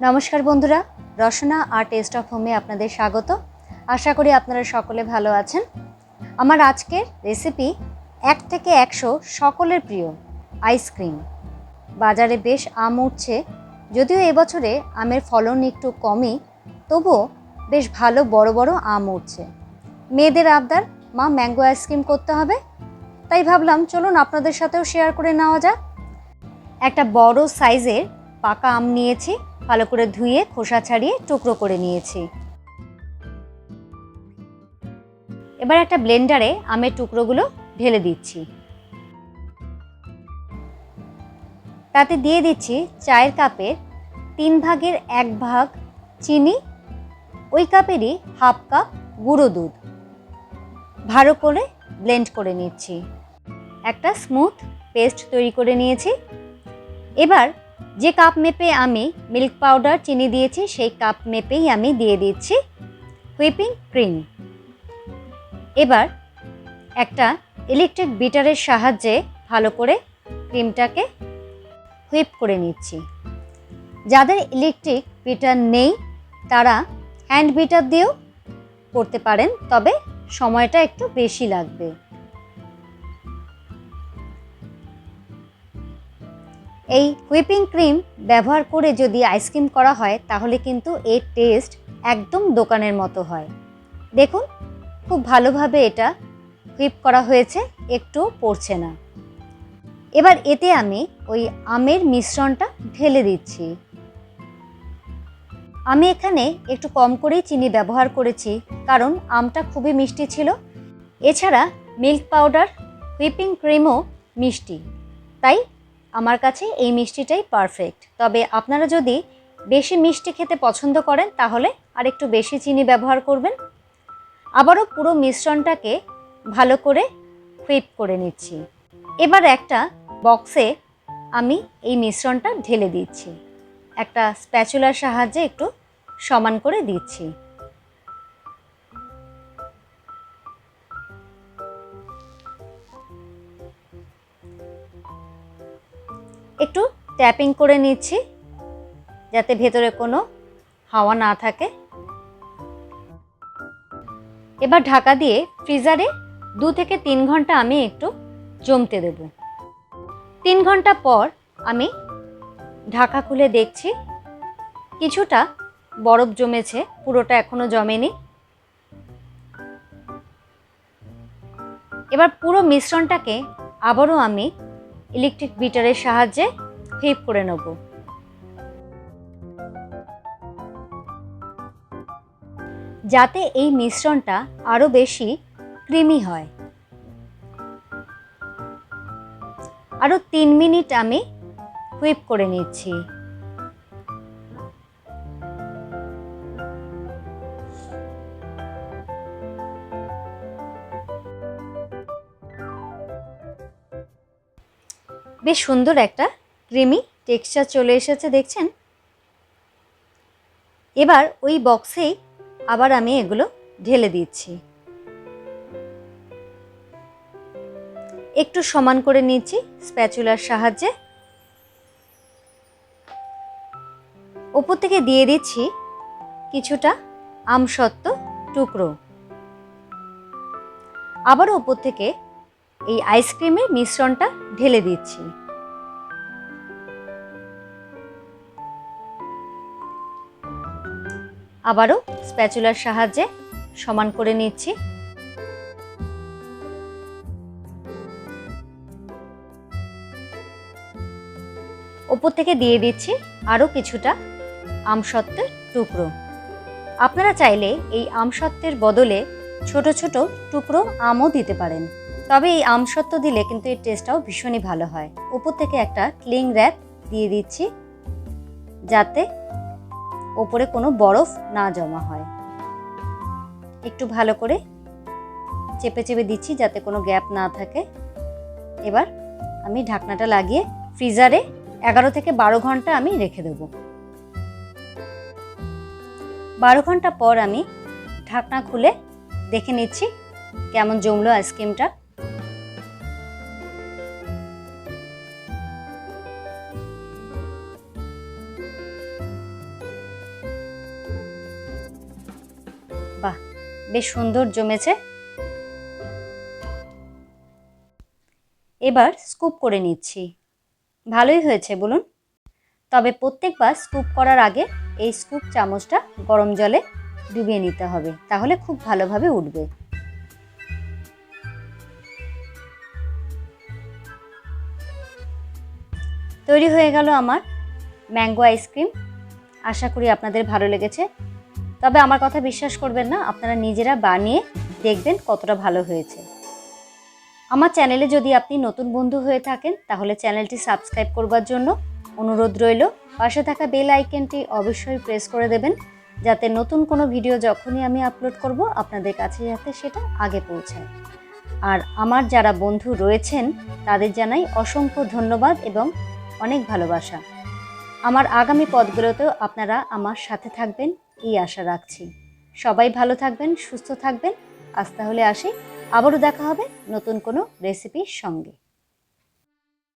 নমস্কার বন্ধুরা, রসনা আর test of হোমে আপনাদের স্বাগত। আশা করি আপনারা সকলে ভালো আছেন। আমার আজকের রেসিপি এক থেকে একশো সকলের প্রিয় আইসক্রিম বাজারে বেশ আম উঠছে, যদিও এবছরে আমের ফলন একটু কমই, তবুও বেশ ভালো বড় বড় আম উঠছে। মেয়েদের আবদার, মা ম্যাঙ্গো আইসক্রিম করতে হবে। তাই ভাবলাম, চলুন আপনাদের সাথেও শেয়ার করে নেওয়া যাক। একটা বড় সাইজের পাকা আম নিয়েছি। ভালো করে ধুয়ে, খোসা ছাড়িয়ে টুকরো করে নিয়েছি। এবার একটা ব্লেন্ডারে আমের টুকরোগুলো ঢেলে দিচ্ছি। তাতে দিয়ে দিচ্ছি চায়ের কাপের তিন ভাগের এক ভাগ চিনি, ওই কাপেরই হাফ কাপ গুঁড়ো দুধ। ভালো করে ব্লেন্ড করে নিচ্ছি। একটা স্মুথ পেস্ট তৈরি করে নিয়েছি। এবার যে কাপ মেপে আমি মিল্ক পাউডার চিনি দিয়েছি, সেই কাপ মেপেই আমি দিয়ে দিচ্ছি হুইপিং ক্রিম। এবার একটা ইলেকট্রিক বিটারের সাহায্যে ভালো করে ক্রিমটাকে হুইপ করে নিচ্ছি। যাদের ইলেকট্রিক বিটার নেই, তারা হ্যান্ড বিটার দিয়েও করতে পারেন, তবে সময়টা একটু বেশি লাগবে। এই হুইপিং ক্রিম ব্যবহার করে যদি আইসক্রিম করা হয়, তাহলে কিন্তু এর টেস্ট একদম দোকানের মতো হয়। দেখুন, খুব ভালোভাবে এটা হুইপ করা হয়েছে, একটু পড়ছে না। এবার এতে আমি ওই আমের মিশ্রণটা ঢেলে দিচ্ছি। আমি এখানে একটু কম করেই চিনি ব্যবহার করেছি, কারণ আমটা খুবই মিষ্টি ছিল। এছাড়া মিল্ক পাউডার হুইপিং ক্রিমও মিষ্টি। তাই আমার কাছে এই মিষ্টিটাই পারফেক্ট তবে আপনারা যদি বেশি মিষ্টি খেতে পছন্দ করেন, তাহলে আর একটু বেশি চিনি ব্যবহার করবেন। আবারও পুরো মিশ্রণটাকে ভালো করে হুইপ করে নিচ্ছি। এবার একটা বক্সে আমি এই মিশ্রণটা ঢেলে দিচ্ছি। একটা স্প্যাচুলার সাহায্যে একটু সমান করে দিচ্ছি। একটু ট্যাপিং করে নিচ্ছি, যাতে ভেতরে কোনো হাওয়া না থাকে। এবার ঢাকা দিয়ে ফ্রিজারে দু থেকে তিন ঘণ্টা আমি একটু জমতে দেব। তিন ঘণ্টা পর আমি ঢাকা খুলে দেখছি, কিছুটা বরফ জমেছে, পুরোটা এখনও জমেনি। এবার পুরো মিশ্রণটাকে আবারও আমি ইলেকট্রিক বিটারের সাহায্যে হুইপ করে নেব। যাতে এই মিশ্রণটা আরও বেশি ক্রিমি হয়। আরও তিন মিনিট আমি হুইপ করে নিচ্ছি। বেশ সুন্দর একটা ক্রিমি টেক্সচার চলে এসেছে, দেখছেন? এবার ওই বক্সেই আবার আমি এগুলো ঢেলে দিচ্ছি। একটু সমান করে নিচ্ছি স্প্যাচুলার সাহায্যে। ওপর থেকে দিয়ে দিচ্ছি কিছুটা আমসত্ত্ব টুকরো। আবার ওপর থেকে এই আইসক্রিমের মিশ্রণটা ঢেলে দিচ্ছি। আবারও স্প্যাচুলার সাহায্যে সমান করে নিচ্ছি। ওপর থেকে দিয়ে দিচ্ছি আরও কিছুটা আমসত্ত্বের টুকরো। আপনারা চাইলে এই আমসত্ত্বের বদলে ছোট ছোট টুকরো আমও দিতে পারেন। তবে এই আমসত্ত্ব দিলে কিন্তু এর টেস্টটাও ভীষণই ভালো হয়। উপর থেকে একটা ক্লিং র্যাপ দিয়ে দিচ্ছি, যাতে ওপরে কোনো বরফ না জমা হয়। একটু ভালো করে চেপে চেপে দিচ্ছি যাতে কোনো গ্যাপ না থাকে। এবার আমি ঢাকনাটা লাগিয়ে ফ্রিজারে এগারো থেকে বারো ঘণ্টা আমি রেখে দেব। বারো ঘণ্টা পর আমি ঢাকনা খুলে দেখে নিচ্ছি কেমন জমলো আইসক্রিমটা বাহ, বেশ সুন্দর জমেছে। এবার স্কুপ করে নিচ্ছি। ভালোই হয়েছে, বলুন। তবে প্রত্যেকবার স্কুপ করার আগে এই স্কুপ চামচটা গরম জলে ডুবিয়ে নিতে হবে, তাহলে খুব ভালোভাবে উঠবে। তৈরি হয়ে গেল আমার ম্যাঙ্গো আইসক্রিম। আশা করি আপনাদের ভালো লেগেছে। তবে আমার কথা বিশ্বাস করবেন না, আপনারা নিজেরা বানিয়ে দেখবেন কতটা ভালো হয়েছে। আমার চ্যানেলে যদি আপনি নতুন বন্ধু হয়ে থাকেন, তাহলে চ্যানেলটি সাবস্ক্রাইব করবার জন্য অনুরোধ রইল। পাশে থাকা বেল আইকনটি অবশ্যই প্রেস করে দেবেন, যাতে নতুন কোনো ভিডিও যখনই আমি আপলোড করব, আপনাদের কাছে যাতে সেটা আগে পৌঁছায়। আর আমার যারা বন্ধু রয়েছেন, তাদের জানাই অসংখ্য ধন্যবাদ এবং অনেক ভালোবাসা। আমার আগামী পদগুলোতেও আপনারা আমার সাথে থাকবেন। এই আশা রাখছি। সবাই ভালো থাকবেন, সুস্থ থাকবেন। আজ তাহলে আসি। আবারও দেখা হবে নতুন কোনো রেসিপির সঙ্গে।